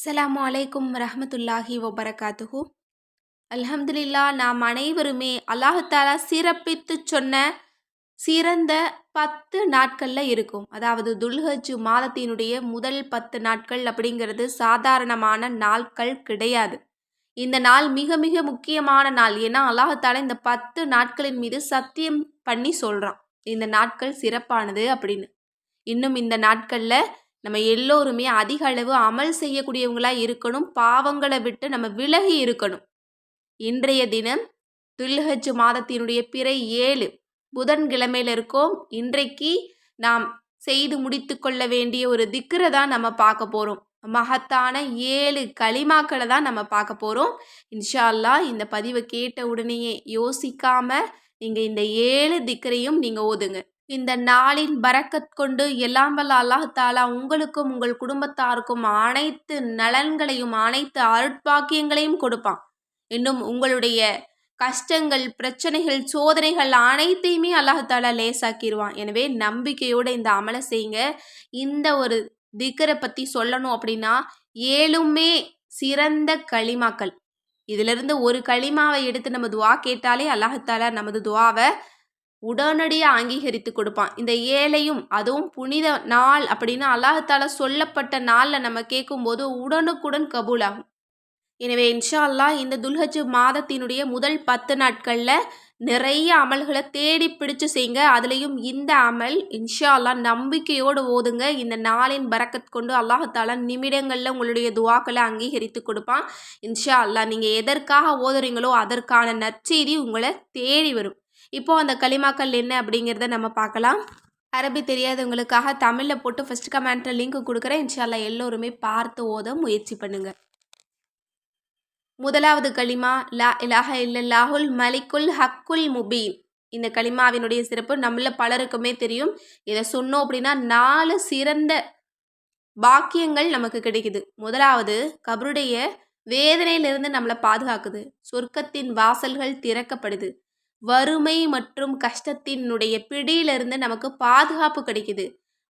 அஸ்லாம் அலைக்கும் ரஹமத்துல்லாஹி வபரகாத்துஹு. அல்ஹம்துலில்லா நாம் அனைவருமே அல்லாஹாலா சிறப்பித்து சொன்ன சிறந்த பத்து நாட்களில் இருக்கும். அதாவது துல்ஹஜ் மாதத்தினுடைய முதல் பத்து நாட்கள் அப்படிங்கிறது சாதாரணமான நாட்கள் கிடையாது. இந்த நாள் மிக மிக முக்கியமான நாள். ஏன்னா அல்லாஹாலா இந்த பத்து நாட்களின் மீது சத்தியம் பண்ணி சொல்கிறான் இந்த நாட்கள் சிறப்பானது அப்படின்னு. இன்னும் இந்த நாட்களில் நம்ம எல்லோருமே அதிக அளவு அமல் செய்யக்கூடியவங்களாக இருக்கணும். பாவங்களை விட்டு நம்ம விலகி இருக்கணும். இன்றைய தினம் துல்ஹஜ் மாதத்தினுடைய பிறை ஏழு. புதன்கிழமையில் இருக்கோம். இன்றைக்கு நாம் செய்து முடித்து கொள்ள வேண்டிய ஒரு திக்கரை தான் நம்ம பார்க்க போகிறோம் மகத்தான ஏழு களிமாக்களை தான் நம்ம பார்க்க போகிறோம் இன்ஷா அல்லா இந்த பதிவை கேட்ட உடனேயே யோசிக்காமல் நீங்கள் இந்த ஏழு திக்கரையும் நீங்கள் ஓதுங்க. இந்த நாளின் பரக்கத் கொண்டு எல்லாம் வல்ல அல்லாஹாலா உங்களுக்கும் உங்கள் குடும்பத்தாருக்கும் அனைத்து நலன்களையும் அனைத்து அருட்பாக்கியங்களையும் கொடுப்பான். இன்னும் உங்களுடைய கஷ்டங்கள் பிரச்சனைகள் சோதனைகள் அனைத்தையுமே அல்லாஹாலா லேசாக்கிடுவான் எனவே நம்பிக்கையோடு இந்த அமலை செய்யுங்க. இந்த ஒரு திக்கரை பற்றி சொல்லணும் அப்படின்னா ஏழுமே சிறந்த களிமாக்கள். இதிலிருந்து ஒரு களிமாவை எடுத்து நம்ம துவா கேட்டாலே அல்லாஹாலா நமது துவாவை உடனடியாக அங்கீகரித்து கொடுப்பான். இந்த ஏழையும் அதுவும் புனித நாள் அப்படின்னு அல்லாஹால சொல்லப்பட்ட நாளில் நம்ம கேட்கும்போது உடனுக்குடன் கபூலாகும். எனவே இன்ஷா அல்லாஹ் இந்த துல்ஹஜ் மாதத்தினுடைய முதல் பத்து நாட்களில் நிறைய அமல்களை தேடி பிடிச்சு செய்யுங்க. அதுலேயும் இந்த அமல் இன்ஷா அல்லா நம்பிக்கையோடு ஓதுங்க. இந்த நாளின் பறக்கத் கொண்டு அல்லாஹால நிமிடங்களில் உங்களுடைய துவாக்களை அங்கீகரித்து கொடுப்பான். இன்ஷா அல்லா நீங்கள் எதற்காக ஓதுறீங்களோ அதற்கான நற்செய்தி உங்களை தேடி வரும். இப்போது அந்த களிமாக்கள் என்ன அப்படிங்கிறத நம்ம பார்க்கலாம். அரபி தெரியாதவங்களுக்காக தமிழில் போட்டு ஃபஸ்ட் கமெண்ட்டில் லிங்க் கொடுக்குறேன். இன்ஷால்லா எல்லோருமே பார்த்து ஓத முயற்சி பண்ணுங்கள் முதலாவது களிமா லா இலாஹ இல்லல்லாஹுல் மலிக்குல் ஹக்குல் முபீன். இந்த களிமாவினுடைய சிறப்பு நம்மள பலருக்குமே தெரியும். இதை சொன்னோம் அப்படின்னா நாலு சிறந்த பாக்கியங்கள் நமக்கு கிடைக்குது. முதலாவது கபருடைய வேதனையிலிருந்து நம்மளை பாதுகாக்குது. சொர்க்கத்தின் வாசல்கள் திறக்கப்படுது. வறுமை மற்றும் கஷ்டத்தினுடைய பிடியிலிருந்து நமக்கு பாதுகாப்பு கிடைக்குது.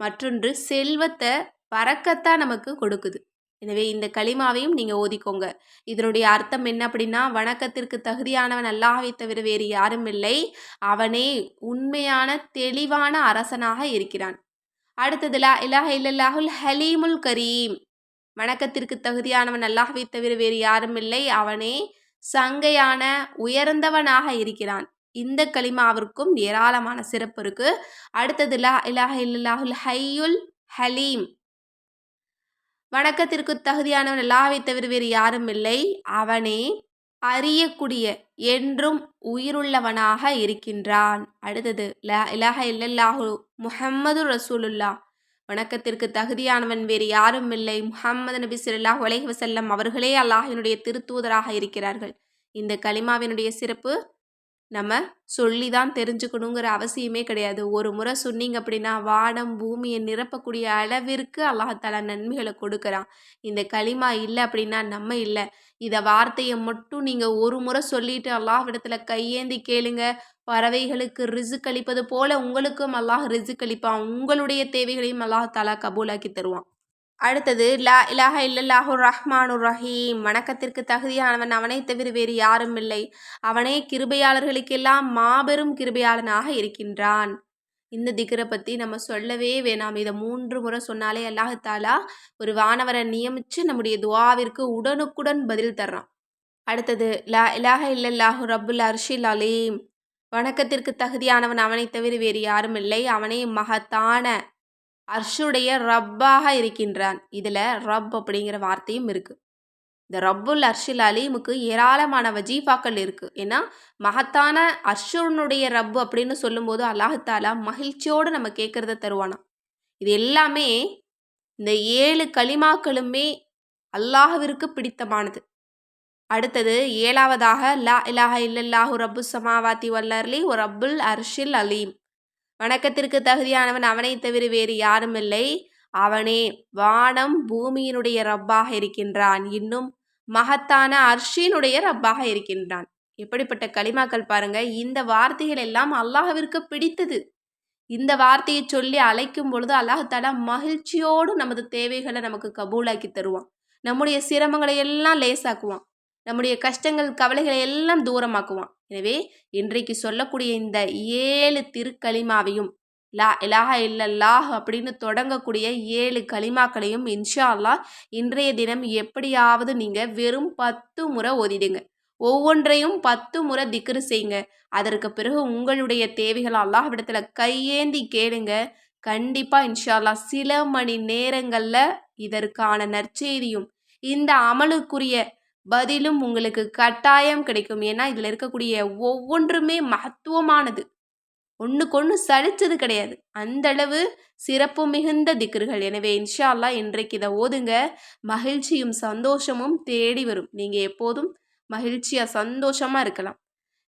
மற்றொன்று செல்வத்தை பறக்கத்தான் நமக்கு கொடுக்குது. எனவே இந்த களிமாவையும் நீங்கள் ஓதிக்கோங்க. இதனுடைய அர்த்தம் என்ன அப்படின்னா வணக்கத்திற்கு தகுதியானவன் அல்லாஹை தவிர வேறு யாரும் இல்லை. அவனே உண்மையான தெளிவான அரசனாக இருக்கிறான். அடுத்தது லா இலாஹ இல்லல்லாஹுல் ஹலீமுல் கரீம். வணக்கத்திற்கு தகுதியானவன் அல்லாஹை தவிர வேறு யாரும் இல்லை. அவனே சங்கையான உயர்ந்தவனாக இருக்கிறான். இந்த களிமாவிற்கும் ஏராளமான சிறப்பு இருக்கு. அடுத்தது லா இலாஹ இல்லல்லாஹுல் ஹையுல் ஹலீம். வணக்கத்திற்கு தகுதியானவன் எல்லாவை தவிர வேறு யாரும் இல்லை. அவனே அறியக்கூடிய என்றும் உயிருள்ளவனாக இருக்கின்றான். அடுத்தது ல இலாஹ இல்லல்லாஹு முஹம்மது ரசூலுல்லா. வணக்கத்திற்கு தகுதியானவன் வேறு யாரும் இல்லை. முஹம்மது நபி சொல்லாஹ் உலகி வசல்லம் அவர்களே அல்லாஹினுடைய திருத்தூதராக இருக்கிறார்கள். இந்த கலிமாவினுடைய சிறப்பு நம்ம சொல்லி தான் தெரிஞ்சுக்கணுங்கிற அவசியமே கிடையாது. ஒரு முறை சொன்னீங்க அப்படின்னா வானம் பூமியை நிரப்பக்கூடிய அளவிற்கு அல்லாஹால நன்மைகளை கொடுக்குறான். இந்த களிமா இல்லை அப்படின்னா நம்ம இல்லை. இதை வார்த்தையை மட்டும் நீங்கள் ஒரு முறை சொல்லிட்டு அல்லாஹ்விடத்தில் கையேந்தி கேளுங்க. பறவைகளுக்கு ரிசுக் அளிப்பது போல உங்களுக்கும் அல்லாஹ் ரிசுக் அளிப்பான். உங்களுடைய தேவைகளையும் அல்லாஹ் தாலா கபூலாக்கி தருவான். அடுத்தது லா இலாஹ இல்லல்லாஹு ரஹ்மானு ரஹீம். வணக்கத்திற்கு தகுதியானவன் அவனை தவிர வேறு யாரும் இல்லை. அவனே கிருபையாளர்களுக்கெல்லாம் மாபெரும் கிருபையாளனாக இருக்கின்றான். இந்த திகரை பற்றி நம்ம சொல்லவே வேணாம். இதை மூன்று முறை சொன்னாலே அல்லாஹாலா ஒரு வானவரை நியமித்து நம்முடைய துவாவிற்கு உடனுக்குடன் பதில் தர்றான். அடுத்தது லா இலாஹ இல்லல்லாஹு ரபுல் அர்ஷில் அலீம். வணக்கத்திற்கு தகுதியானவன் அவனை தவிர வேறு யாரும் இல்லை. அவனே மகத்தான அர்ஷுடைய ரப்பாக இருக்கின்றான். இதில் ரப் அப்படிங்கிற வார்த்தையும் இருக்குது இந்த ரப்புல் அர்ஷில் அலீமுக்கு ஏராளமான வஜீஃபாக்கள் இருக்குது ஏன்னா மகத்தான அர்ஷுனுடைய ரப்பு அப்படின்னு சொல்லும்போது அல்லாஹாலா மகிழ்ச்சியோடு நம்ம கேட்குறத தருவானா இது எல்லாமே இந்த ஏழு களிமாக்களுமே அல்லாஹவிற்கு பிடித்தமானது. அடுத்தது ஏழாவதாக லா இலாஹ இல்லல்லாஹு ரப்பு சமாவாத்தி வல்லர்லி ஒரு ரப்புல் அர்ஷில் அலீம். வணக்கத்திற்கு தகுதியானவன் அவனை தவிர வேறு யாரும் இல்லை. அவனே வானம் பூமியினுடைய ரப்பாக இருக்கின்றான். இன்னும் மகத்தான அர்ஷினுடைய ரப்பாக இருக்கின்றான். எப்படிப்பட்ட களிமாக்கள் பாருங்க. இந்த வார்த்தைகள் எல்லாம் அல்லாஹவிற்கு பிடித்தது. இந்த வார்த்தையை சொல்லி அழைக்கும் பொழுது அல்லாஹால மகிழ்ச்சியோடு நமது தேவைகளை நமக்கு கபூலாக்கி தருவான். நம்முடைய சிரமங்களை எல்லாம் லேசாக்குவான். நம்முடைய கஷ்டங்கள் கவலைகளை எல்லாம் தூரமாக்குவான். எனவே இன்றைக்கு சொல்லக்கூடிய இந்த ஏழு திருக்களிமாவையும் லா இலாஹ இல்லல்லாஹ் அப்படின்னு தொடங்கக்கூடிய ஏழு களிமாக்களையும் இன்ஷா அல்லா இன்றைய தினம் எப்படியாவது நீங்கள் வெறும் பத்து முறை ஓதிடுங்க. ஒவ்வொன்றையும் பத்து முறை திக்ரு செய்யுங்க. அதற்கு பிறகு உங்களுடைய தேவைகள் அல்லாஹ்விடத்தில் கையேந்தி கேளுங்க. கண்டிப்பாக இன்ஷால்லா சில மணி நேரங்களில் இதற்கான நற்செய்தியும் இந்த அமலுக்குரிய பதிலும் உங்களுக்கு கட்டாயம் கிடைக்கும். ஏன்னா இதில் இருக்கக்கூடிய ஒவ்வொன்றுமே மகத்துவமானது. ஒன்றுக்கொன்று சலிச்சது கிடையாது. அந்தளவு சிறப்பு மிகுந்த திக்ருகள். எனவே இன்ஷா அல்லாஹ் இன்றைக்கு இதை ஓதுங்க. மகிழ்ச்சியும் சந்தோஷமும் தேடி வரும். நீங்கள் எப்போதும் மகிழ்ச்சியாக சந்தோஷமாக இருக்கலாம்.